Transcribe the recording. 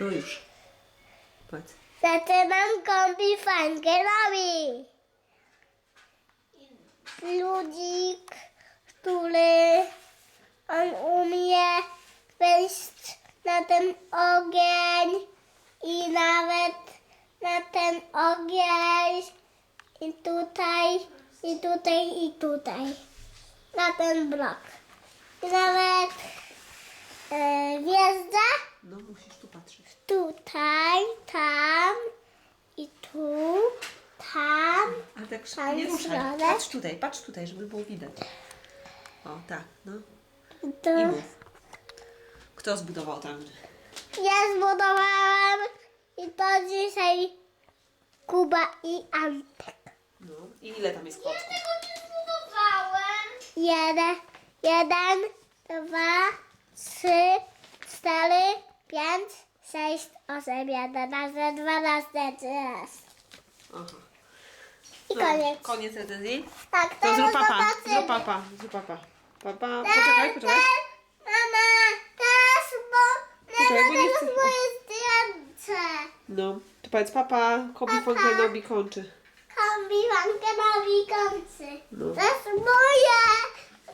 No już. Powiedz. Zaczynam kombi Frankelowi. Ludzik, który on umie wejść na ten ogień i nawet na ten ogień i tutaj, i tutaj, i tutaj. Na ten blok. I nawet musisz tu patrzeć. tutaj, tam i tu, tam. Ale tak Tam nie jest ruszaj. środek. Patrz tutaj, patrz tutaj, żeby było widać. O, tak, no. Tu. I mów. Kto zbudował tam? Ja zbudowałam i to dzisiaj Kuba i Antek. No. I ile tam jest klocków? nie zbudowałem. Jeden, jeden, dwa, trzy, cztery, pięć, sześć, osiem, jedenaście, dwanaście, trzynaście. Aha. I No, koniec. Koniec recenzji? Tak, To zrób papa, zobaczymy. zrób papa, zrób papa. Papa, poczekaj, poczekaj. Mama, teraz, bo Poczekaj, bo nie teraz chcę- moje zdjęcie. No, to powiedz papa, Kobi Fontainowi kończy. Kombi Wankenowi kończy. No. To jest moje.